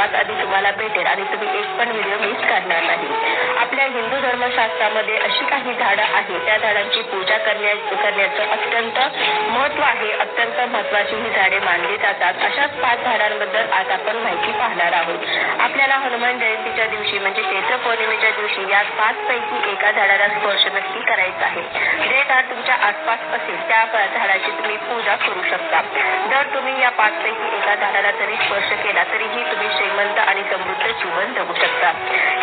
सर्वात आधी तुम्हाला भेटेल आणि तुम्ही एक पण व्हिडिओ मिस करणार नाही. आपल्या हिंदू धर्मशास्त्रामध्ये अशी काही झाडं आहेत त्या झाडांची पूजा करण्या करण्याचं अत्यंत महत्त्व आहे. अत्यंत महत्वाची ही झाडे मानली जातात. अशाच पाच झाडांबद्दल आज आपण माहिती पाहणार आहोत आपल्याला हनुमान जयंतीच्या दिवशी म्हणजे चैत्र पौर्णिमेच्या दिवशी या पाच पैकी एका झाडाला स्पर्श नक्की करायचा आहे. जे झाड तुमच्या आसपास असेल त्या झाडाची तुम्ही पूजा करू शकता. जर तुम्ही या पाच पैकी एका झाडाला जरी स्पर्श केला तरीही तुम्ही श्रीमंत आणि समृद्ध जीवन जगू शकता.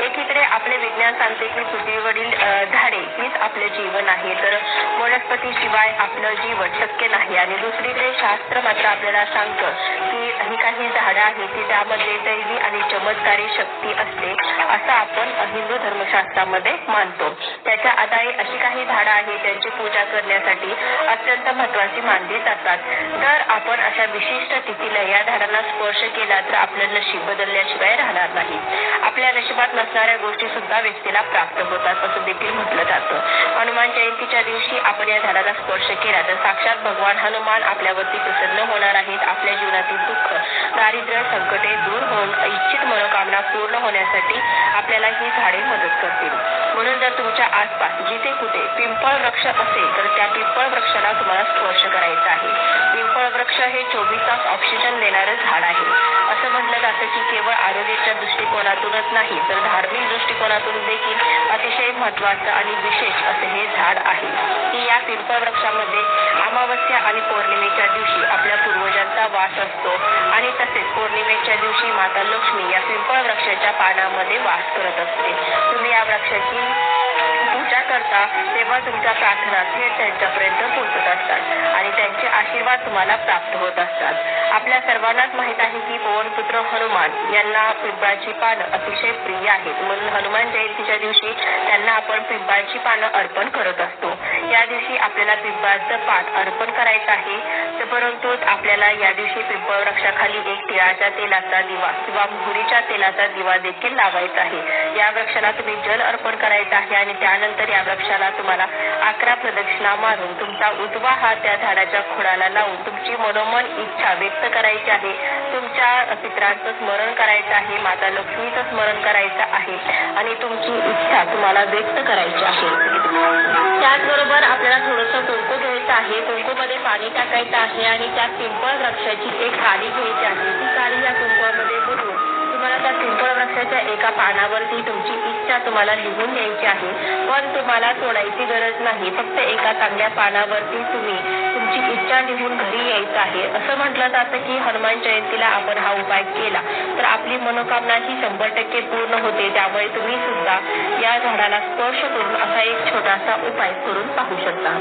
एकीकडे आपले विज्ञान सांगते की पृथ्वीवरील झाडे हीच आपले जीवन आहे तर वनस्पती शिवाय आपलं जीवन शक्य नाही. आणि दुसरीकडे शास्त्र मात्र आपल्याला सांगतं की ही काही झाडं आहेत ती त्यामध्ये दैवी आणि चमत्कारी शक्ती असते असं आपण हिंदू धर्मशास्त्रामध्ये मानतो. त्याच्या आधारे अशी काही झाडं आहेत ज्यांची पूजा करण्यासाठी अत्यंत महत्वाची मानली जातात. जर आपण अशा विशिष्ट तिथीला या झाडांना स्पर्श केला तर आपलं नशीब बदलल्याशिवाय राहणार नाही. आपल्या नशिबात नसणाऱ्या गोष्टी सुद्धा व्यक्तीला प्राप्त होतात असं देखील म्हटलं जातं. हनुमान जयंतीच्या दिवशी आपण या झाडाला स्पर्श केला तर साक्षात भगवान हनुमान आपल्यावरती प्रसन्न होणार आहेत. आपल्या जीवनातील दुःख दारिद्र्य संकटे दूर होऊन इच्छित मनोकामना पूर्ण होण्यासाठी आपल्याला ही झाडे मदत करतील. म्हणून जर तुमच्या आसपास जिथे कुठे पिंपळ वृक्ष असेल तर त्या पिंपळ वृक्षाला तुम्हाला स्पर्श करायचा आहे. पिंपळ वृक्ष हे चोवीस तास ऑक्सिजन देणारं झाड आहे. असं म्हटलं जातं की केवळ आरोग्याच्या दृष्टिकोनातूनच नाही तर धार्मिक दृष्टिकोनातून देखील अतिशय महत्वाचं आणि विशेष असं हे झाड आहे. की या पिंपळ वृक्षामध्ये अमावस्या आणि पौर्णिमेच्या दिवशी आपल्या पूर्वजांचा वास असतो आणि तसेच पौर्णिमेच्या दिवशी माता लक्ष्मी या पिंपळ वृक्षाच्या पानामध्ये वास करत असते. तुम्ही या वृक्षाची करता तेव्हा तुमच्या प्रार्थना थेट त्यांच्यापर्यंत पोहोचत असतात आणि त्यांचे आशीर्वाद तुम्हाला प्राप्त होत असतात. आपल्या सर्वांनाच माहीत आहे की पवनपुत्र हनुमान यांना पिंपळाची पानं अतिशय प्रिय आहेत. म्हणून हनुमान जयंतीच्या दिवशी त्यांना आपण पिंपळाची पानं अर्पण करत असतो या दिवशी आपल्याला पिंपळाचं पान अर्पण करायचं आहे. परंतु आपल्याला या दिवशी पिंपळ वृक्षाखाली एक तिळाच्या तेलाचा दिवा किंवा मोहरीच्या तेलाचा दिवा देखील लावायचा आहे. या वृक्षाला तुम्ही जल अर्पण करायचं आहे आणि त्यानंतर या वृक्षाला तुम्हाला अकरा प्रदक्षिणा मारून तुमचा उजवा हात त्या झाडाच्या खोडाला लावून तुमची मनोमन इच्छा व्यक्त करायची आहे. तुमच्या पित्रांचं स्मरण करायचं आहे. माता लक्ष्मीचं स्मरण करायचं आहे. आणि तुमची इच्छा तुम्हाला व्यक्त करायची आहे. त्याचबरोबर आपल्याला थोडस कुंकू घ्यायचं आहे. कुंकूमध्ये पाणी टाकायचं आहे आणि त्या पिंपळ द्राक्षाची एक काडी घ्यायची आहे. ती काडी या कुंकवामध्ये बुडवून पिंपळ एका पानावरती तुमची इच्छा तुम्हाला लिहून द्यायची आहे. पण तुम्हाला सोडायची गरज नाही. फक्त एका चांगल्या पानावरती तुम्ही तुमची इच्छा लिहून घरी यायचं आहे. असं म्हटलं जातं की हनुमान जयंतीला आपण हा उपाय केला. तर आपली मनोकामना ही शंभर टक्के पूर्ण होते. त्यामुळे तुम्ही सुद्धा या झाडाला स्पर्श करून असा एक छोटासा उपाय करून पाहू शकता.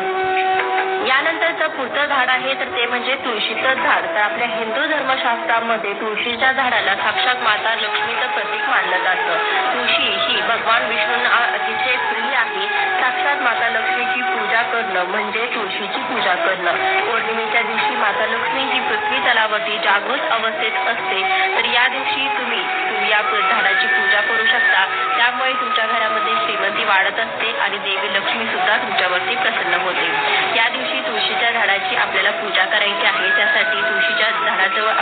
यानंतरचं पुढचं झाड आहे तर ते म्हणजे तुळशीचं झाड. तर आपल्या हिंदू धर्मशास्त्रामध्ये तुळशीच्या झाडाला साक्षात माता लक्ष्मीचं प्रतीक मानलं जातं. तुळशी ही भगवान विष्णूंना अतिशय प्रिय आहे. साक्षात माता लक्ष्मीची पूजा करणं म्हणजे तुळशीची पूजा करणं. पौर्णिमेच्या दिवशी माता लक्ष्मी ही पृथ्वी तलावरती जागृत अवस्थेत असते. तर या दिवशी तुम्ही तुम्ही या झाडाची पूजा करू शकता. त्यामुळे तुमच्या घरामध्ये श्रीमंती वाढत असते आणि देवी लक्ष्मी सुद्धा तुमच्यावरती प्रसन्न होते. या दिवशी तुळशीच्या झाडाची आपल्याला पूजा करायची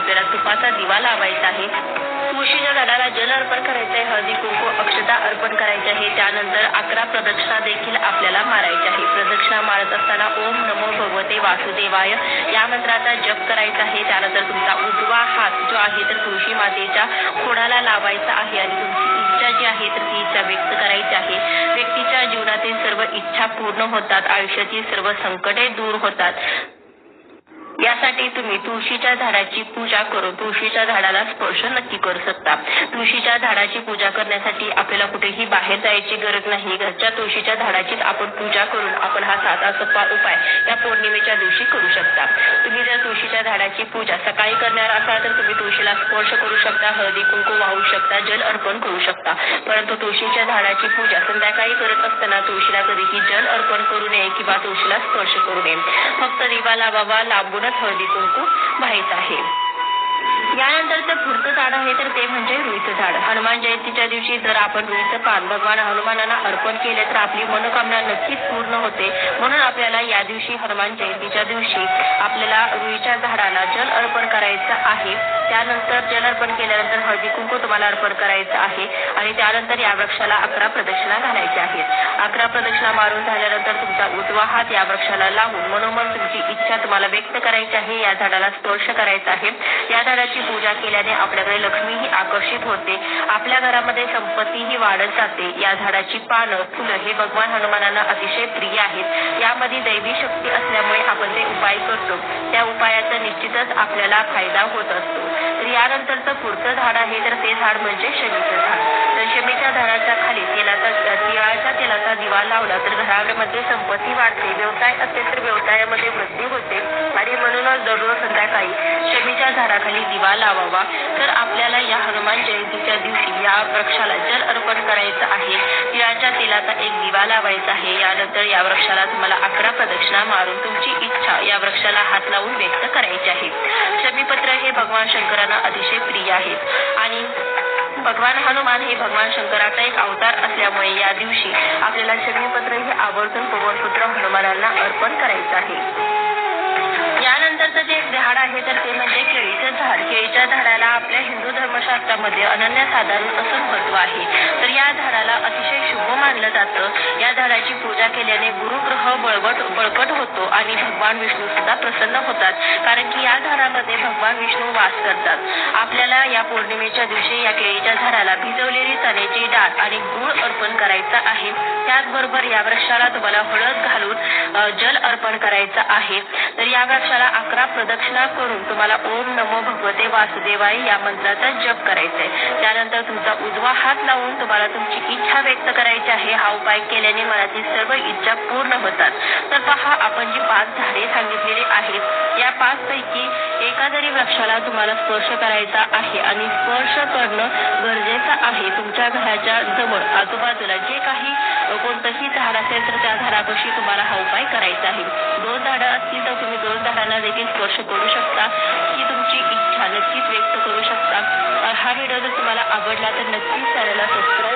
आपल्याला तुपाचा दिवा लावायचा आहे. तुळशीच्या झाडाला जल अर्पण करायचं आहे हळदी कुंकू अक्षता अर्पण करायचे आहे. त्यानंतर अकरा प्रदक्षिणा देखील आपल्याला मारायच्या आहे. प्रदक्षिणा मारत असताना ओम नमो भगवते वासुदेवाय. या मंत्राचा जप करायचा आहे. त्यानंतर तुमचा उजवा हात जो आहे तर तुळशी मातेच्या खोडाला लावायचा आहे आणि तुमची इच्छा जी आहे तर ती इच्छा व्यक्त करायची आहे. व्यक्तीच्या जीवनातील सर्व इच्छा पूर्ण होतात. आयुष्यातील सर्व संकटे दूर होतात. यासाठी तुम्ही तुळशीच्या झाडाची पूजा करून तुळशीच्या झाडाला स्पर्श नक्की करू शकता. तुळशीच्या झाडाची पूजा करण्यासाठी आपल्याला कुठेही बाहेर जायची गरज नाही. घरच्या तुळशीच्या झाडाचीच आपण पूजा करून आपण हा साधा सोपा उपाय या पौर्णिमेच्या दिवशी करू शकता. तुम्ही जर तुळशीच्या झाडाची पूजा सकाळी करणार असाल तर तुम्ही तुळशीला स्पर्श करू शकता हळदी कुंकू वाहू शकता जल अर्पण करू शकता. परंतु तुळशीच्या झाडाची पूजा संध्याकाळी करत असताना तुळशीला कधीही जल अर्पण करू नये किंवा तुळशीला स्पर्श करू नये. फक्त दिवा लावावा लांबून हळदी कुंकू व्हायचं आहे. यानंतरचं पुढचं झाड आहे तर ते म्हणजे रुईचं झाड. हनुमान जयंतीच्या दिवशी जर आपण रुईचं पान भगवान हनुमानांना अर्पण केले तर आपली मनोकामना नक्कीच पूर्ण होते. म्हणून आपल्याला या दिवशी हनुमान जयंतीच्या दिवशी आपल्याला रुईच्या झाडाला जल अर्पण करायचं आहे. त्यानंतर जल अर्पण केल्यानंतर हळदी कुंकू तुम्हाला अर्पण करायचं आहे आणि त्यानंतर या वृक्षाला अकरा प्रदक्षिणा घालायच्या आहेत. अकरा प्रदक्षिणा मारून झाल्यानंतर तुमचा उजवा हात या वृक्षाला लावून मनोमन तुमची इच्छा तुम्हाला व्यक्त करायची आहे. या झाडाला स्पर्श करायचा आहे. या झाडाची पूजा केल्याने आपल्याकडे लक्ष्मीही आकर्षित होते. आपल्या घरामध्ये संपत्तीही वाढत जाते. या झाडाची पानं फुलं हे भगवान हनुमानांना अतिशय प्रिय आहेत. यामध्ये दैवी शक्ती असल्यामुळे आपण ते उपाय करतो. त्या उपायाचा निश्चितच आपल्याला फायदा होत असतो. तर यानंतरचं पुढचं झाड आहे तर ते झाड म्हणजे शमीचं झाड. तर शमीच्या झाडाच्या खाली तेलाचा तिळाच्या तेलाचा दिवा लावला तर घरामध्ये संपत्ती वाढते व्यवसाय असेल तर व्यवसायामध्ये वृद्धी होते. आणि म्हणूनच दररोज संध्याकाळी शमीच्या झाडाखाली दिवा लावावा. तर आपल्याला या हनुमान जयंतीच्या दिवशी या वृक्षाला जल अर्पण करायचं आहे. तिळाच्या तेलाचा एक दिवा लावायचा आहे. यानंतर या वृक्षाला तुम्हाला अकरा प्रदक्षिणा मारून तुमची इच्छा या वृक्षाला हात लावून व्यक्त करायची आहे. शमीपत्र हे भगवान शंकरांना अतिशय प्रिय आहेत आणि भगवान हनुमान हे भगवान शंकराचा एक अवतार असल्यामुळे या दिवशी आपल्याला शमीपत्र हे आवर्जून पवनपुत्र हनुमानांना अर्पण करायचं आहे. यानंतरचं जे झाड आहे तर ते म्हणजे केळीचं झाड. केळीच्या झाडाला आपल्या हिंदू धर्मशास्त्रामध्ये अनन्यसाधारण असं महत्त्व आहे. या झाडाला अतिशय शुभ मानलं जातं. या झाडाची पूजा केल्याने गुरुग्रह बळबट बळकट होतो आणि भगवान विष्णू सुद्धा प्रसन्न होतात. कारण की या झाडामध्ये भगवान विष्णू वास करतात. आपल्याला या पौर्णिमेच्या दिवशी या केळीच्या झाडाला भिजवलेली चण्याची डाळ आणि गुळ अर्पण करायचा आहे. त्याचबरोबर या वृक्षाला तुम्हाला हळद घालून जल अर्पण करायचं आहे. तर या वृक्षाला अकरा प्रदक्षिणा करून तुम्हाला ओम नमो भगवते वासुदेवाय या मंत्राचा जप करायचा आहे त्यानंतर तुमचा उजवा हात लावून तुम्हाला तुमची इच्छा व्यक्त करायची आहे हा उपाय केल्याने मनातील सर्व इच्छा पूर्ण होतात. तर पहा आपण जी पाच झाडे सांगितलेली आहेत या पाच पैकी एका जरी वृक्षाला तुम्हाला स्पर्श करायचा आहे आणि स्पर्श करणं गरजेचं आहे. तुमच्या घराच्या जवळ आजूबाजूला जे काही कोणतंही झाड असेल तर त्या झाडापाशी तुम्हाला हा उपाय करायचा आहे. दोन झाडं असतील तर तुम्ही दोन झाडांना देखील स्पर्श करू शकता ही तुमची इच्छा नक्कीच व्यक्त करू शकता. हा व्हिडिओ जर तुम्हाला आवडला तर नक्कीच चॅनलला सबस्क्राईब